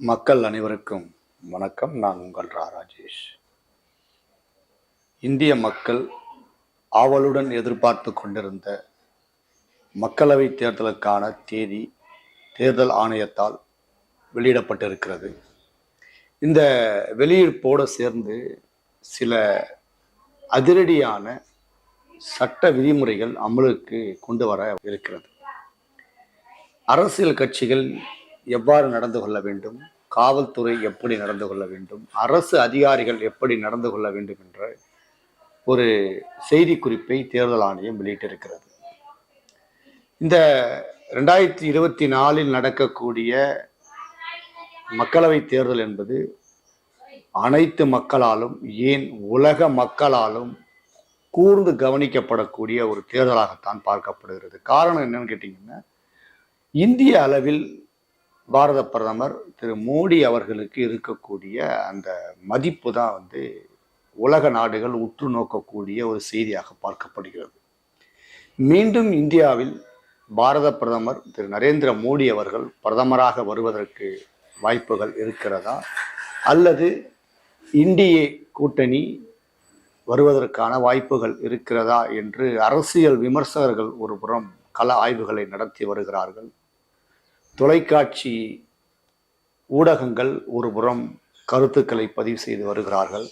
மக்கள் அனைவருக்கும் வணக்கம். நான் உங்கள் ரா ராஜேஷ். இந்திய மக்கள் ஆவலுடன் எதிர்பார்த்து கொண்டிருந்த மக்களவைத் தேர்தலுக்கான தேதி தேர்தல் ஆணையத்தால் வெளியிடப்பட்டிருக்கிறது. இந்த வெளியிடுப்போடு சேர்ந்து சில அதிரடியான சட்ட விதிமுறைகள் அமலுக்கு கொண்டு வர இருக்கிறது. அரசியல் கட்சிகள் எவ்வாறு நடந்து கொள்ள வேண்டும்? காவல்துறை எப்படி நடந்து கொள்ள வேண்டும்? அரசு அதிகாரிகள் எப்படி நடந்து கொள்ள வேண்டும் என்ற ஒரு செய்தி குறிப்பை தேர்தல் ஆணையம் வெளியிட்டிருக்கிறது. இந்த ரெண்டாயிரத்தி இருபத்தி நாலில் நடக்கக்கூடிய மக்களவை தேர்தல் என்பது அனைத்து மக்களாலும் ஏன் உலக மக்களாலும் கூர்ந்து கவனிக்கப்படக்கூடிய ஒரு தேர்தலாகத்தான் பார்க்கப்படுகிறது. காரணம் என்னன்னு கேட்டிங்கன்னா இந்திய அளவில் பாரத பிரதமர் திரு மோடி அவர்களுக்கு இருக்கக்கூடிய அந்த மதிப்பு தான் வந்து உலக நாடுகள் உற்று நோக்கக்கூடிய ஒரு செய்தியாக பார்க்கப்படுகிறது. மீண்டும் இந்தியாவில் பாரத பிரதமர் திரு நரேந்திர மோடி அவர்கள் பிரதமராக வருவதற்கு வாய்ப்புகள் இருக்கிறதா? அல்லது இந்திய கூட்டணி வருவதற்கான வாய்ப்புகள் இருக்கிறதா? என்று அரசியல் விமர்சகர்கள் ஒரு புறம் கள ஆய்வுகளை நடத்தி வருகிறார்கள். தொலைக்காட்சி ஊடகங்கள் ஒருபுறம் கருத்துக்களை பதிவு செய்து வருகிறார்கள்.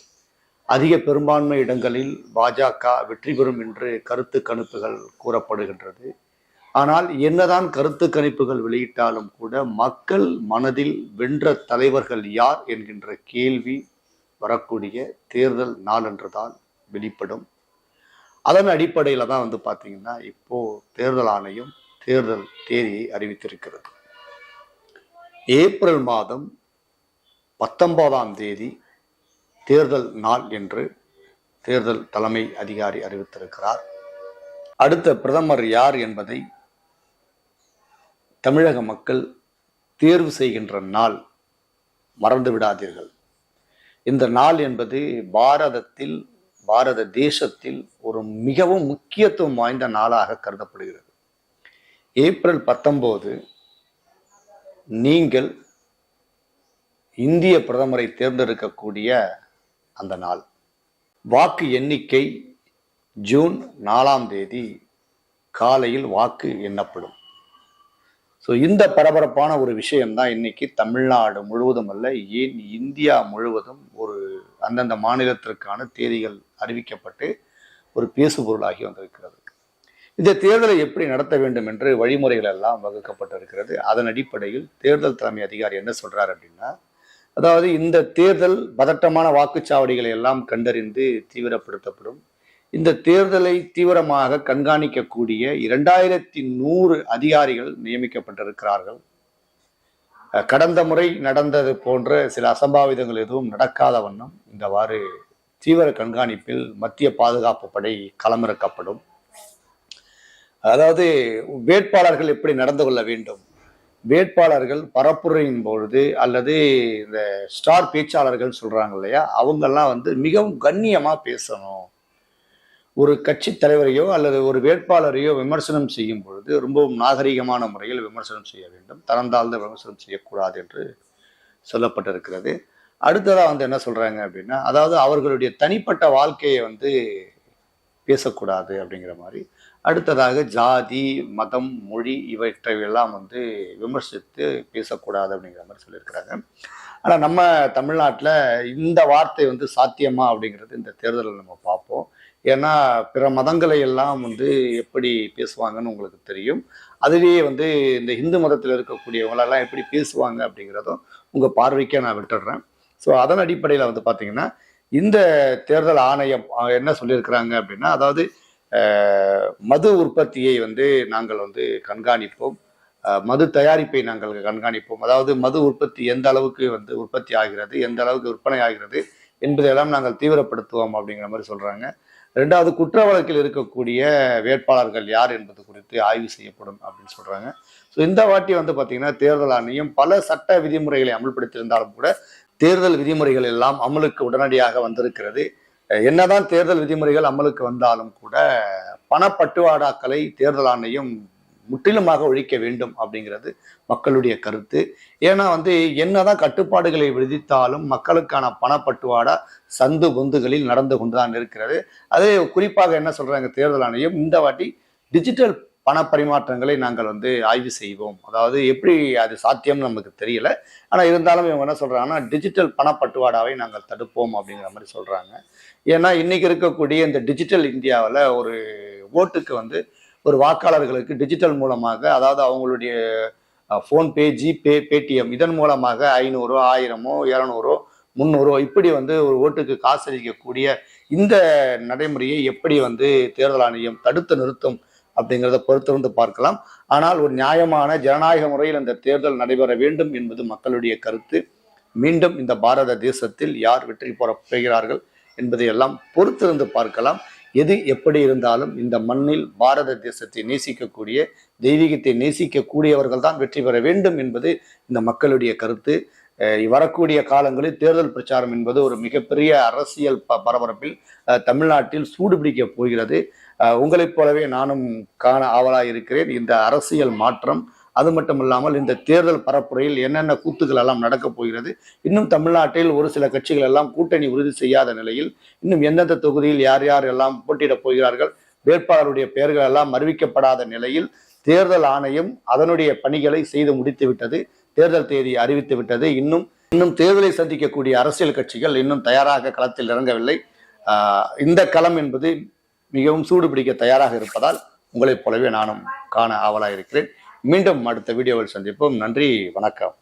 அதிக பெரும்பான்மை இடங்களில் பாஜக வெற்றி பெறும் என்று கருத்து கணிப்புகள் கூறப்படுகின்றது. ஆனால் என்னதான் கருத்து கணிப்புகள் வெளியிட்டாலும் கூட மக்கள் மனதில் வென்ற தலைவர்கள் யார் என்கின்ற கேள்வி வரக்கூடிய தேர்தல் நாளன்றுதான் வெளிப்படும். அதன் அடிப்படையில் தான் வந்து பார்த்தீங்கன்னா இப்போ தேர்தல் ஆணையம் தேர்தல் தேதியை அறிவித்திருக்கிறது. ஏப்ரல் மாதம் பத்தொன்பதாம் தேதி தேர்தல் நாள் என்று தேர்தல் தலைமை அதிகாரி அறிவித்திருக்கிறார். அடுத்த பிரதமர் யார் என்பதை தமிழக மக்கள் தேர்வு செய்கின்ற நாள் மறந்து விடாதீர்கள். இந்த நாள் என்பது பாரதத்தில் பாரத தேசத்தில் ஒரு மிகவும் முக்கியத்துவம் வாய்ந்த நாளாக கருதப்படுகிறது. ஏப்ரல் பத்தொம்போது நீங்கள் இந்திய பிரதமரை தேர்ந்தெடுக்கக்கூடிய அந்த நாள். வாக்கு எண்ணிக்கை ஜூன் நாலாம் தேதி காலையில் வாக்கு எண்ணப்படும். ஸோ இந்த பரபரப்பான ஒரு விஷயம்தான் இன்னைக்கு தமிழ்நாடு முழுவதும் அல்ல ஏன் இந்தியா முழுவதும் ஒரு அந்தந்த மாநிலத்திற்கான தேதிகள் அறிவிக்கப்பட்டு ஒரு பேசுபொருளாகி வந்திருக்கிறது. இந்த தேர்தலை எப்படி நடத்த வேண்டும் என்று வழிமுறைகள் எல்லாம் வகுக்கப்பட்டிருக்கிறது. அதன் அடிப்படையில் தேர்தல் தலைமை அதிகாரி என்ன சொல்றாரு அப்படின்னா அதாவது இந்த தேர்தல் பதட்டமான வாக்குச்சாவடிகளை எல்லாம் கண்டறிந்து தீவிரப்படுத்தப்படும். இந்த தேர்தலை தீவிரமாக கண்காணிக்கக்கூடிய இரண்டாயிரத்தி நூறு அதிகாரிகள் நியமிக்கப்பட்டிருக்கிறார்கள். கடந்த முறை நடந்தது போன்ற சில அசம்பாவிதங்கள் எதுவும் நடக்காத வண்ணம் இந்தவாறு தீவிர கண்காணிப்பில் மத்திய பாதுகாப்பு படை களமிறக்கப்படும். அதாவது வேட்பாளர்கள் எப்படி நடந்து கொள்ள வேண்டும்? வேட்பாளர்கள் பரப்புரையின் பொழுது அல்லது இந்த ஸ்டார் பேச்சாளர்கள் சொல்கிறாங்க இல்லையா அவங்கெல்லாம் வந்து மிகவும் கண்ணியமாக பேசணும். ஒரு கட்சி தலைவரையோ அல்லது ஒரு வேட்பாளரையோ விமர்சனம் செய்யும் பொழுது ரொம்பவும் நாகரிகமான முறையில் விமர்சனம் செய்ய வேண்டும். தரந்தாழ்ந்த விமர்சனம் செய்யக்கூடாது என்று சொல்லப்பட்டிருக்கிறது. அடுத்ததாக வந்து என்ன சொல்கிறாங்க அப்படின்னா அதாவது அவர்களுடைய தனிப்பட்ட வாழ்க்கையை வந்து பேசக்கூடாது அப்படிங்கிற மாதிரி. அடுத்ததாக ஜாதி மதம் மொழி இவற்றையெல்லாம் வந்து விமர்சித்து பேசக்கூடாது அப்படிங்கிற மாதிரி சொல்லியிருக்கிறாங்க. ஆனால் நம்ம தமிழ்நாட்டில் இந்த வார்த்தை வந்து சாத்தியமா அப்படிங்கிறது இந்த தேர்தலில் நம்ம பார்ப்போம். ஏன்னா பிற மதங்களை எல்லாம் வந்து எப்படி பேசுவாங்கன்னு உங்களுக்கு தெரியும். அதுவே வந்து இந்த இந்து மதத்தில் இருக்கக்கூடியவங்களெல்லாம் எப்படி பேசுவாங்க அப்படிங்கிறதும் உங்கள் பார்வைக்கே நான் விட்டுடுறேன். ஸோ அதன் அடிப்படையில் வந்து பார்த்தீங்கன்னா இந்த தேர்தல் ஆணையம் என்ன சொல்லியிருக்கிறாங்க அப்படின்னா அதாவது மது உற்பத்தியை வந்து நாங்கள் வந்து கண்காணிப்போம். மது தயாரிப்பை நாங்கள் கண்காணிப்போம். அதாவது மது உற்பத்தி எந்த அளவுக்கு வந்து உற்பத்தி ஆகிறது எந்த அளவுக்கு விற்பனை ஆகிறது என்பதையெல்லாம் நாங்கள் தீவிரப்படுத்துவோம் அப்படிங்கிற மாதிரி சொல்கிறாங்க ரெண்டாவது குற்ற வழக்கில் இருக்கக்கூடிய வேட்பாளர்கள் யார் என்பது குறித்து ஆய்வு செய்யப்படும் அப்படின்னு சொல்கிறாங்க ஸோ இந்த வாட்டி வந்து பார்த்திங்கன்னா தேர்தல் ஆணையம் பல சட்ட விதிமுறைகளை அமல்படுத்தியிருந்தாலும் கூட தேர்தல் விதிமுறைகள் எல்லாம் அமலுக்கு உடனடியாக வந்திருக்கிறது. என்னதான் தேர்தல் விதிமுறைகள் அமலுக்கு வந்தாலும் கூட பணப்பட்டுவாடாக்களை தேர்தல் ஆணையம் முற்றிலுமாக ஒழிக்க வேண்டும் அப்படிங்கிறது மக்களுடைய கருத்து. ஏன்னா வந்து என்னதான் கட்டுப்பாடுகளை விதித்தாலும் மக்களுக்கான பணப்பட்டுவாடா சந்து பொந்துகளில் நடந்து கொண்டுதான் இருக்கிறது. அதே குறிப்பாக என்ன சொல்றாங்க தேர்தல் ஆணையம் இந்த வாட்டி டிஜிட்டல் பண பரிமாற்றங்களை நாங்கள் வந்து ஆய்வு செய்வோம். அதாவது எப்படி அது சாத்தியம்னு நமக்கு தெரியல. ஆனால் இருந்தாலும் இவங்க என்ன சொல்கிறாங்கன்னா டிஜிட்டல் பணப்பட்டுவாடாவை நாங்கள் தடுப்போம் அப்படிங்கிற மாதிரி சொல்கிறாங்க ஏன்னா இன்றைக்கி இருக்கக்கூடிய இந்த டிஜிட்டல் இந்தியாவில் ஒரு ஓட்டுக்கு வந்து ஒரு வாக்காளர்களுக்கு டிஜிட்டல் மூலமாக அதாவது அவங்களுடைய ஃபோன்பே ஜிபே பேடிஎம் இதன் மூலமாக ஐநூறோ ஆயிரமோ இரநூறோ முந்நூறோ இப்படி வந்து ஒரு ஓட்டுக்கு காசு அளிக்கக்கூடிய இந்த நடைமுறையை எப்படி வந்து தேர்தல் ஆணையம் தடுத்து நிறுத்தும் அப்படிங்கிறத பொறுத்திருந்து பார்க்கலாம். ஆனால் ஒரு நியாயமான ஜனநாயக முறையில் இந்த தேர்தல் நடைபெற வேண்டும் என்பது மக்களுடைய கருத்து. மீண்டும் இந்த பாரத தேசத்தில் யார் வெற்றி பெற போகிறார்கள் என்பதை எல்லாம் பொறுத்திருந்து பார்க்கலாம். எது எப்படி இருந்தாலும் இந்த மண்ணில் பாரத தேசத்தை நேசிக்கக்கூடிய தெய்வீகத்தை நேசிக்கக்கூடியவர்கள் தான் வெற்றி பெற வேண்டும் என்பது இந்த மக்களுடைய கருத்து. வரக்கூடிய காலங்களில் தேர்தல் பிரச்சாரம் என்பது ஒரு மிகப்பெரிய அரசியல் ப பரபரப்பில் தமிழ்நாட்டில் சூடுபிடிக்க போகிறது. உங்களைப் போலவே நானும் காண ஆவலாக இருக்கிறேன் இந்த அரசியல் மாற்றம் அது மட்டும் இல்லாமல் இந்த தேர்தல் பரப்புரையில் என்னென்ன கூத்துக்கள் எல்லாம் நடக்கப் போகிறது இன்னும் தமிழ்நாட்டில் ஒரு சில கட்சிகள் எல்லாம் கூட்டணி உறுதி செய்யாத நிலையில் இன்னும் எந்தெந்த தொகுதியில் யார் யார் எல்லாம் போட்டியிடப் போகிறார்கள் வேட்பாளருடைய பெயர்கள் எல்லாம் அறிவிக்கப்படாத நிலையில் தேர்தல் ஆணையம் அதனுடைய பணிகளை செய்து முடித்துவிட்டது தேர்தல் தேதி அறிவித்து விட்டது. இன்னும் இன்னும் தேர்தலை சந்திக்கக்கூடிய அரசியல் கட்சிகள் இன்னும் தயாராக களத்தில் இறங்கவில்லை. இந்த களம் என்பது மிகவும் சூடு பிடிக்க தயாராக இருப்பதால் உங்களைப் போலவே நானும் காண ஆவலாக இருக்கிறேன் மீண்டும் அடுத்த வீடியோவில் சந்திப்போம். நன்றி வணக்கம்.